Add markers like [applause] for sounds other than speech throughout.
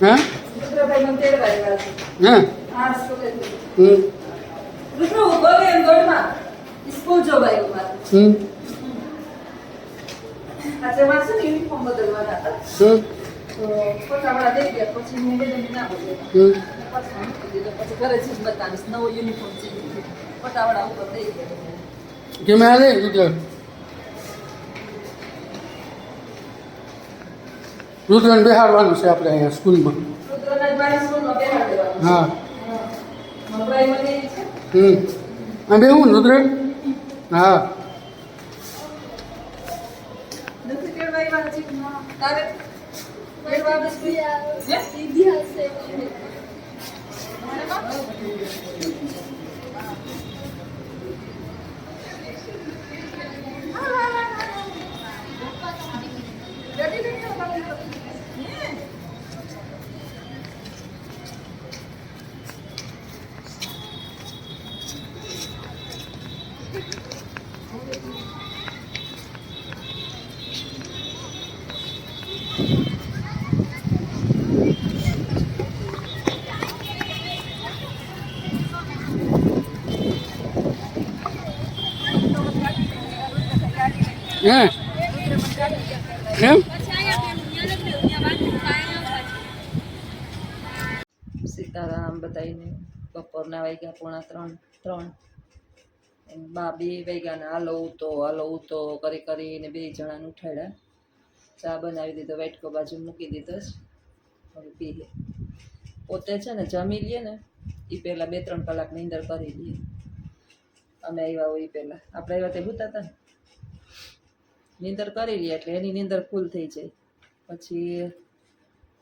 હા? હા? હમ. રુદ્ર ઊભો એમ દોડમાં સ્કૂલ જોબ મારે. હમ. આજે મારે યુનિફોર્મ બદલવાના હતા. હમ. ગયા પછી હું ના પછી ઘરે જઈને બતાવીશ નવો યુનિફોર્મ છે ફોટાવાળા ઉપર દઈ ગયા કેમ આવે રુદ્રને બેહાડવાનું છે આપણે અહીંયા સ્કૂલમાં. રુદ્રના હા. હમ. આ બેહું ને રુદ્ર? હા. સીતારામ બધાઈને બપોરના વાગ્યા, પોણા ત્રણ ત્રણ. બા બે વાગ્યા ને હાલો ઉતો હાલો ઉતો, કરી કરીને બે જણાને ઉઠાડ્યા ચા બનાવી દીધો, વાટકો બાજુ મૂકી દીધો જ. હવે પીએ પોતે છે ને જમી લઈએ ને એ પહેલાં બે ત્રણ કલાક નીંદર કરી લઈએ અમે આવ્યા હોય એ પહેલાં. આપણે આવ્યા તે ભૂતા હતા ને? નીંદર કરી લઈએ એટલે એની નીંદર ફૂલ થઈ જાય. પછી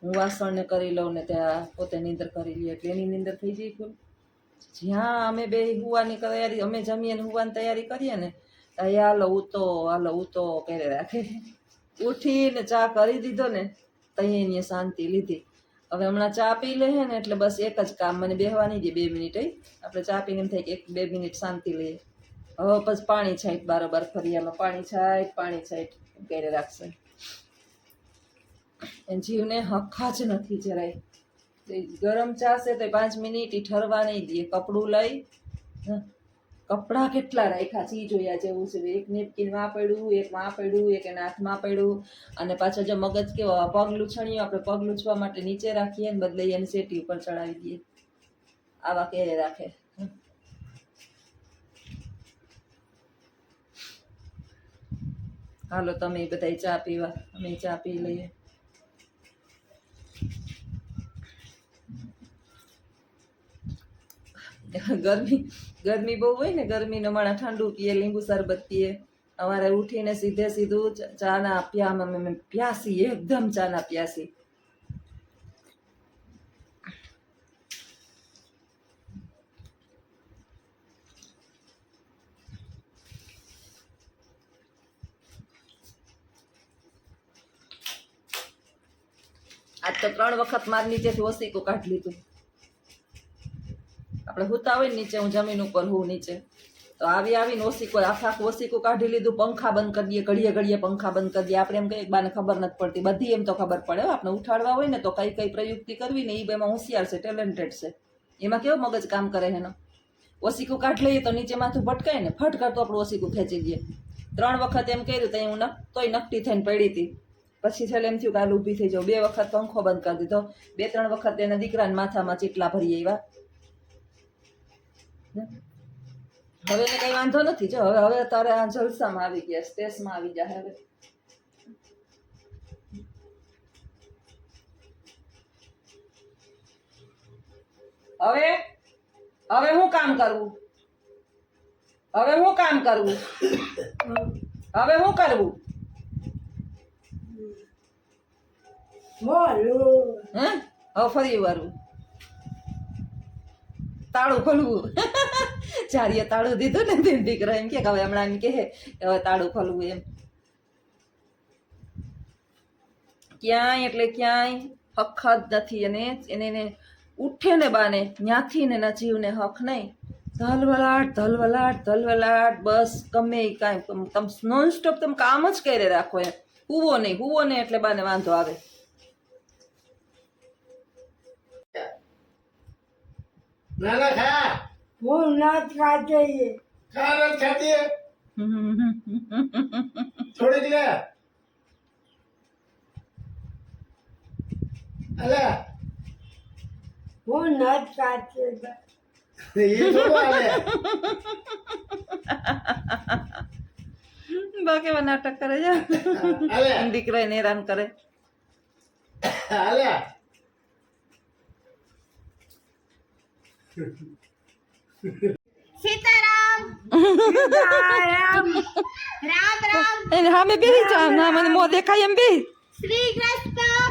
હું વાસણને કરી લઉં ને ત્યાં પોતે નીંદર કરી લઈએ એટલે એની નીંદર થઈ જાય ફૂલ. જ્યાં અમે બે હુવાની તૈયારી, અમે જમીએ હુવાની તૈયારી કરીએ ને, ત્યાં હાલો ઉતો હાલો ઉતો કરે રાખે. ઉઠીને ચા કરી દીધો ને ત્યાં એની શાંતિ લીધી. હવે હમણાં ચા પી લે ને એટલે બસ એક જ કામ, મને બેહવાની દે બે મિનિટ આપણે ચા પીને થાય કે એક બે મિનિટ શાંતિ લઈએ હવે પછી પાણી છાંટ બારોબાર ફરિયામાં પાણી છાંટ પાણી છાંટ ઘેરે રાખશે. જીવને હખા જ નથી જરાય. ગરમ ચા છે તો પાંચ મિનિટ એ ઠરવા નહીં દે, કપડું લઈ કપડાં કેટલા રાખ્યા છે એ જોયા જેવું છે. એક નેપકીનમાં પડ્યું એક માં પડ્યું એક એના હાથમાં પડ્યું. અને પાછો જો મગજ કેવો પગ લૂછણીયું, આપણે પગ લૂછવા માટે નીચે રાખીએ ને બદલે એને સેટી ઉપર ચડાવી દઈએ. આવા કે રાખે હં. હાલો, તમે બધાય ચા પીવા. અમે ચા પી લઈએ. ગરમી ગરમી બહુ હોય ને, ગરમીનો માણા ઠંડુ પીએ, લીંબુ શરબત પીએ. અમારે ઉઠીને સીધે સીધું ચાના પ્યા અમે પ્યાસી, એકદમ ચાના પ્યાસી. તો ત્રણ વખત માર નીચેથી ઓસીકું કાઢી લીધું. આપણે હુતા હોય નીચે, હું જમીન ઉપર હું નીચે. તો આવી આવીને ઓસીકો આખા ઓસીકું કાઢી લીધું, પંખા બંધ કરી દઈએ, ઘડીએ ઘડીએ પંખા બંધ કરી દઈએ. આપણે એમ કહીએ બાને ખબર નથી પડતી. બધી એમ તો ખબર પડે. આપણે ઉઠાડવા હોય ને તો કઈ કઈ પ્રયુક્તિ કરવી ને એ એમાં હોશિયાર છે ટેલેન્ટેડ છે. એમાં કેવો મગજ કામ કરે એનો? ઓસીકું કાઢ લઈએ તો નીચે માથું ભટકાય ને ફટ કરતો આપણું ઓસીકું ખેંચી દઈએ. ત્રણ વખત એમ કર્યું તો હું નક તોય નકટી થઈને પડી હતી. પછી છેલ્લે એમ થયું કે ઊભી થઈ જાઉં. બે વખત પંખો બંધ કરી દીધો. બે, ત્રણ વખત એના દીકરાના માથામાં ચીટલા ભરી એવા હવે એને કઈ વાંધો નથી. જો, હવે હવે તારે આ જલસામાં આવી ગયા સ્ટેસમાં આવી જાય હવે. હવે હવે હું કામ કરવું? હવે હું કામ કરવું? હવે હું કરવું? હે? હવે ફરી વારું. તાળું ખોલવું. [laughs] ચારીએ તાળું દીધું ને દીકરા એમ કે હવે હમણાં એમ કે હવે તાળું ખોલવું એમ. ક્યાંય એટલે ક્યાંય જ નથી અને એને એને ઉઠે ને બાને, ન્યાથી ને એના જીવને હક નહીં. ધલવલાટ ધલવલાટ ધલવલાટ, બસ ગમે કાંઈ. તમે નોન સ્ટોપ તમે કામ જ કરી રાખો એમ. હુવો નહીં હુવો નહીં એટલે બાને વાંધો આવે. ના ના ખા હું નથ ખાતી ખા નથી ખાતી થોડીક લે અલે હું નથ ખાતી એ થોડું હાલે બા કેવા નાટક કરે છે હાલે દીકરા એને હેરાન કરે હાલે સીતારામ સીતારામ. રામ રામ. એને હામે બેહી જા ના મને મો દેખાય એમ બી શ્રી કૃષ્ણ.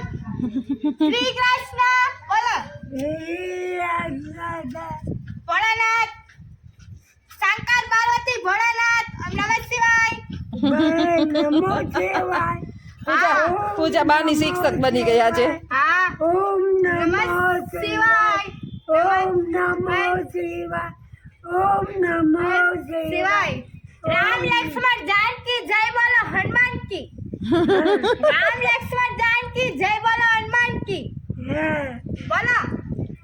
શ્રી કૃષ્ણ. બોલો. ભોળાનાથ. શંકર પાર્વતી ભોળાનાથ. નમઃ શિવાય. પૂજા પૂજા બાની શિક્ષક બની ગયા છે. હા. ઓમ નમો નમઃ શિવાય શિવાય ઓમ નમો શિવાય ઓમ નમો શિવાય શિવાય રામ લક્ષ્મણ જાનકી જય બોલો હનુમાન કી રામ લક્ષ્મણ જાનકી જય બોલો હનુમાન કી હે બોલો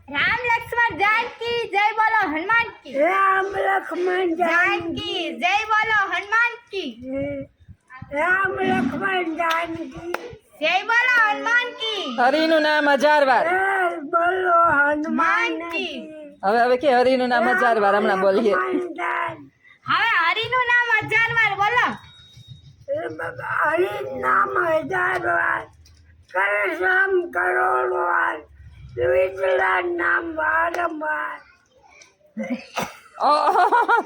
રામ લક્ષ્મણ જાનકી જય બોલો હનુમાન કી રામ લક્ષ્મણ જાનકી જય બોલો હનુમાન કી હે. રામ લક્ષ્મણ જાનકી જય બોલો હનુમાન કી. હરિનું નામ હજાર વાર બોલો હનુમાન કી. હવે હવે કે હરિનું નામ હજાર વાર હમણાં બોલીએ. હવે હરિનું નામ હજાર વાર બોલો. બાબા, હરિ નામ હજાર વાર કરસમ કરોડ વાર વિઠલા નામ વારંવાર. ઓહ,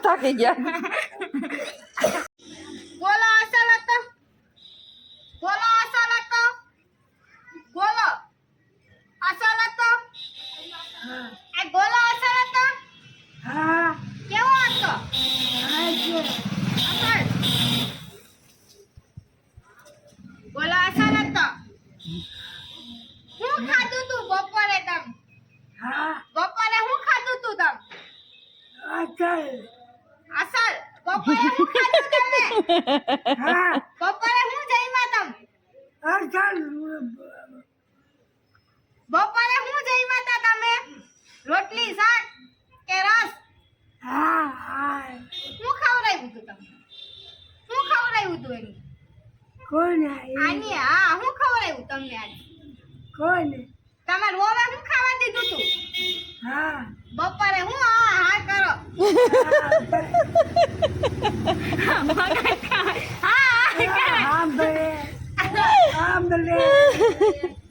થાકી ગયા. બોલો અસલ હતો બોલો બોલો. અસલ હતો એ બોલો અસલ હતો હા. કેવો હતો? આજે અસલ બોલો અસલ હતો શું ખાધું તું બપોરે તમ હા બપોરે શું ખાધું તું તમ અચલ અસલ બપોરે શું ખાધું તમે હા બપોરે શું જમ્યા તમ અચલ બપોરે શું જમ્યા તા તમે રોટલી શાક કે રસ. હા હા. શું ખવડાવ્યું તું તમને? શું ખવડાવ્યું તું એની? કોને આની હા હું ખવડાવ્યું તમને આજે? કોણ તમારે વોવે હું ખાવા દીધું તું? હા. બપોરે હું હા હા કરો. હા હા હા સાંભળે સાંભળે [laughs]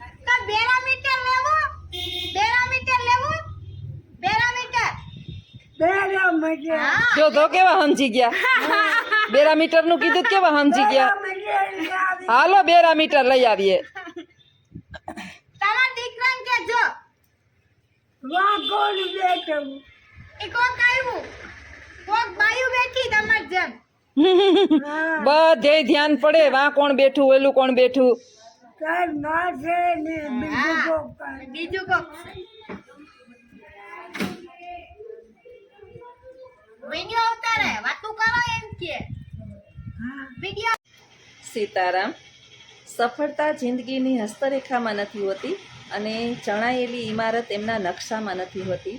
જો તો કેવા સમજી ગયા? બેરા મીટરનું કીધું કેવા સમજી ગયા? હાલો બેરા મીટર લઈ આવીએ. તમારા દીકરાને કે જો વાકોડ બેઠું? એ કોક આવ્યું. કોક બાયું બેઠી તમાર જેમ. બધે ધ્યાન પડે વા કોણ બેઠું ઓલું કોણ બેઠું? તાર માથે ને બીજું કોક બીજું કોક વિડિયો ઉતારે વાતું કરો એમ કે. વિડિયો સીતારામ, સફળતા જિંદગીની હસ્તરેખામાં નથી હોતી અને ચણાયેલી ઇમારત એમના નકશામાં નથી હોતી.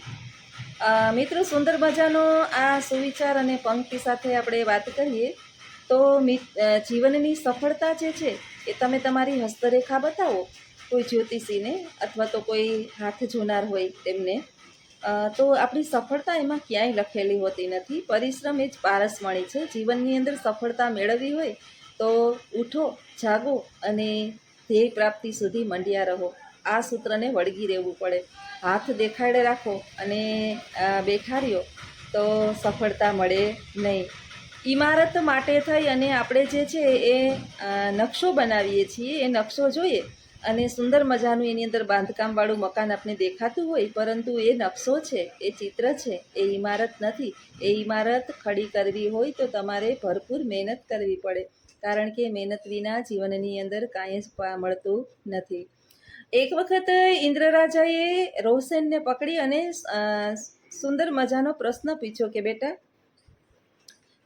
મિત્ર, સુંદર મજાનો આ સુવિચાર અને પંક્તિ સાથે આપણે વાત કરીએ, તો જીવનની સફળતા જે છે, એ તમે તમારી હસ્તરેખા બતાવો. કોઈ જ્યોતિષીને અથવા તો કોઈ હાથ જોનાર હોય તેમને. તો આપણી સફળતા એમાં ક્યાંય લખેલી હોતી નથી. પરિશ્રમ એ જ પારસમણી છે. જીવનની અંદર સફળતા મેળવવી હોય તો ઉઠો, જાગો અને ધ્યેય પ્રાપ્તિ સુધી મંડ્યા રહો. આ સૂત્રને વળગી રહેવું પડે. હાથ દેખાડે રાખો અને બેખાડ્યો તો સફળતા મળે નહીં. ઇમારત માટે થઈ અને આપણે જે છે એ નકશો બનાવીએ છીએ. એ નકશો જોઈએ. અને સુંદર મજાનું એની અંદર બાંધકામવાળું મકાન આપણે દેખાતું હોય, પરંતુ એ નકશો છે, એ ચિત્ર છે, એ ઇમારત નથી. એ ઇમારત ખડી કરવી હોય તો તમારે ભરપૂર મહેનત કરવી પડે, કારણ કે મહેનત વિના જીવનની અંદર કાંઈ જ મળતું નથી. એક વખત ઇન્દ્રરાજાએ રોહસેનને પકડી અને સુંદર મજાનો પ્રશ્ન પૂછ્યો કે, બેટા,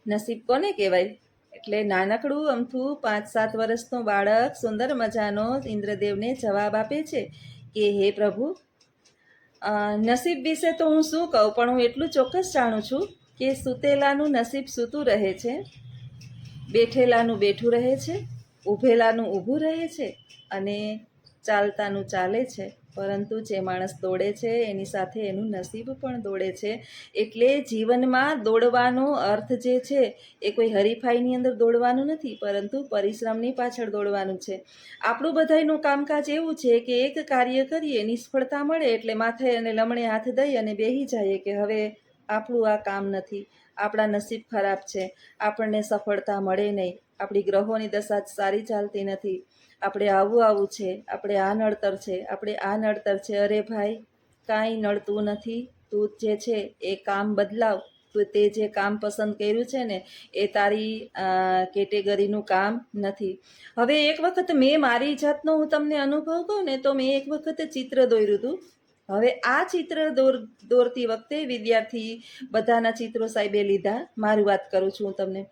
નસીબ કોને કહેવાય? એટલે નાનકડું અમથું પાંચ સાત વર્ષનો બાળક સુંદર મજાનો ઇન્દ્રદેવને જવાબ આપે છે કે, હે પ્રભુ નસીબ વિશે તો હું શું કહું? પણ હું એટલું ચોક્કસ જાણું છું કે સૂતેલાનું નસીબ સૂતું રહે છે, બેઠેલાનું બેઠું રહે છે ઊભેલાનું ઊભું રહે છે અને ચાલતાનું ચાલે છે. પરંતુ જે માણસ દોડે છે, એની સાથે એનું નસીબ પણ દોડે છે. એટલે જીવનમાં દોડવાનો અર્થ જે છે, એ કોઈ હરીફાઈની અંદર દોડવાનું નથી, પરંતુ પરિશ્રમની પાછળ દોડવાનું છે. આપણું બધાયનું કામકાજ એવું છે કે એક કાર્ય કરીએ, નિષ્ફળતા મળે એટલે માથે અને લમણે હાથ દઈ અને બેહી જઈએ કે હવે આપણું આ કામ નથી. આપણા નસીબ ખરાબ છે. આપણને સફળતા મળે નહીં. આપણી ગ્રહોની દશા સારી ચાલતી નથી. આપણે આવું આવું છે. આપણે આ નડતર છે. આપણે આ નડતર છે. અરે ભાઈ, કાંઈ નડતું નથી. તું જે છે એ કામ બદલાવ. તું તે જે કામ પસંદ કર્યું છે ને, એ તારી કેટેગરીનું કામ નથી. હવે એક વખત મેં મારી જાતનો હું તમને અનુભવ કહું ને, તો મેં એક વખત ચિત્ર દોર્યું હતું. હવે આ ચિત્ર દોર, દોરતી વખતે વિદ્યાર્થી બધાના ચિત્રો સાહેબે લીધા. મારી વાત કરું છું તમને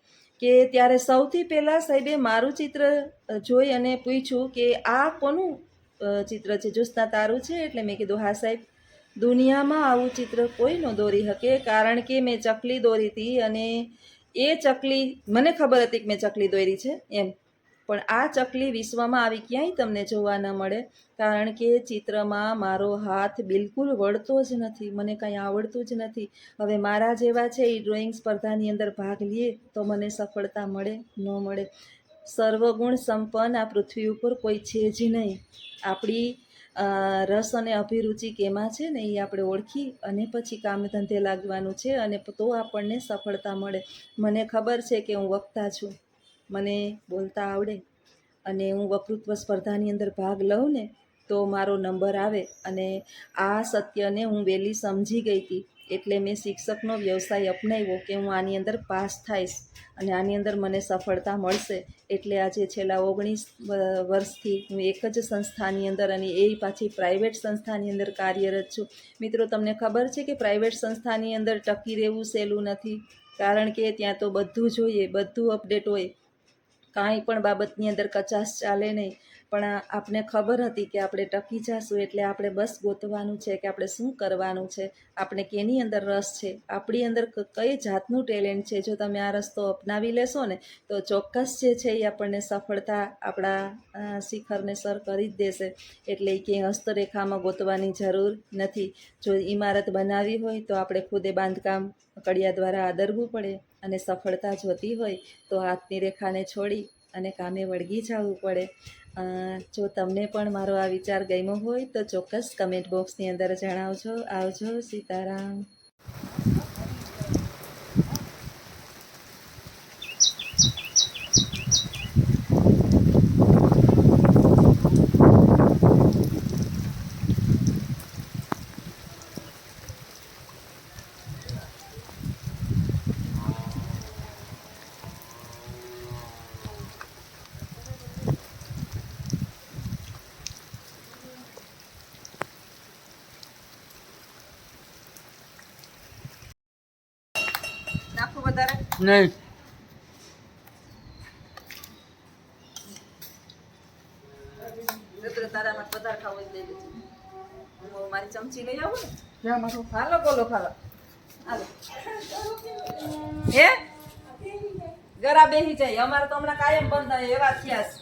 કે ત્યારે સૌથી પહેલાં સાહેબે મારું ચિત્ર જોઈ અને પૂછ્યું કે આ કોનું ચિત્ર છે? જ્યોત્સના તારું છે? એટલે મેં કીધું, હા, સાહેબ. દુનિયામાં આવું ચિત્ર કોઈ ન દોરી શકે કારણ કે મેં ચકલી દોરી હતી અને એ ચકલી, મને ખબર હતી કે મેં ચકલી દોરી છે. એમ. પણ આ ચકલી વિશ્વમાં આવી ક્યાંય તમને જોવા ન મળે, કારણ કે ચિત્રમાં મારો હાથ બિલકુલ વળતો જ નથી, મને કંઈ આવડતું જ નથી. હવે મારા જેવા છે એ ડ્રોઈંગ સ્પર્ધાની અંદર ભાગ લઈએ તો મને સફળતા મળે ન મળે. સર્વગુણ સંપન્ન આ પૃથ્વી ઉપર કોઈ છે જ નહીં. આપણી રસ અને અભિરુચિ કેમાં છે ને એ આપણે ઓળખી અને પછી કામ ધંધે લાગવાનું છે અને તો આપણને સફળતા મળે. મને ખબર છે કે હું વક્તા છું. મને બોલતા આવડે અને હું વક્તૃત્વ સ્પર્ધાની અંદર ભાગ લઉં ને, તો મારો નંબર આવે અને આ સત્યને હું વહેલી સમજી ગઈ હતી. એટલે મેં શિક્ષકનો વ્યવસાય અપનાવ્યો કે હું આની અંદર પાસ થઈશ અને આની અંદર મને સફળતા મળશે. એટલે આજે છેલ્લા ઓગણીસ વર્ષથી હું એક જ સંસ્થાની અંદર અને એ પાછી પ્રાઇવેટ સંસ્થાની અંદર કાર્યરત છું. મિત્રો, તમને ખબર છે કે પ્રાઇવેટ સંસ્થાની અંદર ટકી રહેવું સહેલું નથી. કારણ કે ત્યાં તો બધું જોઈએ, બધું અપડેટ હોય. કાંઈ પણ બાબતની અંદર કચાશ ચાલે નહીં. પણ આપણે ખબર હતી કે આપણે ટકી જશું એટલે આપણે બસ ગોતવાનું છે કે આપણે શું કરવાનું છે, આપણે કેની અંદર રસ છે, આપણી અંદર કઈ જાતનું ટેલેન્ટ છે, જો તમે આ રસ્તો અપનાવી લેશો ને, તો ચોક્કસ જે છે એ આપણને સફળતા આપણા શિખરને સર કરી જ દેશે. એટલે એ ક્યાંય હસ્તરેખામાં ગોતવાની જરૂર નથી. જો ઇમારત બનાવવી હોય તો આપણે ખુદે બાંધકામ કડિયા દ્વારા આદરવું પડે અને સફળતા જોતી હોય તો હાથની રેખાને છોડી અને કામે વળગી જવું પડે. જો તમને પણ મારો આ વિચાર ગમ્યો હોય તો ચોક્કસ કમેન્ટ બોક્સની અંદર જણાવજો. આવજો, સીતારામ. નહીં. તારામાં વધારે ખાવું લઈ હું મારી ચમચી લઈ આવું ને? ક્યાં મારો? હાલો બોલો ખાલો હાલો. હે? ગરા બેહી જાય. અમારે તો હમણાં કાયમ બંધ થાય એવા થયા છે.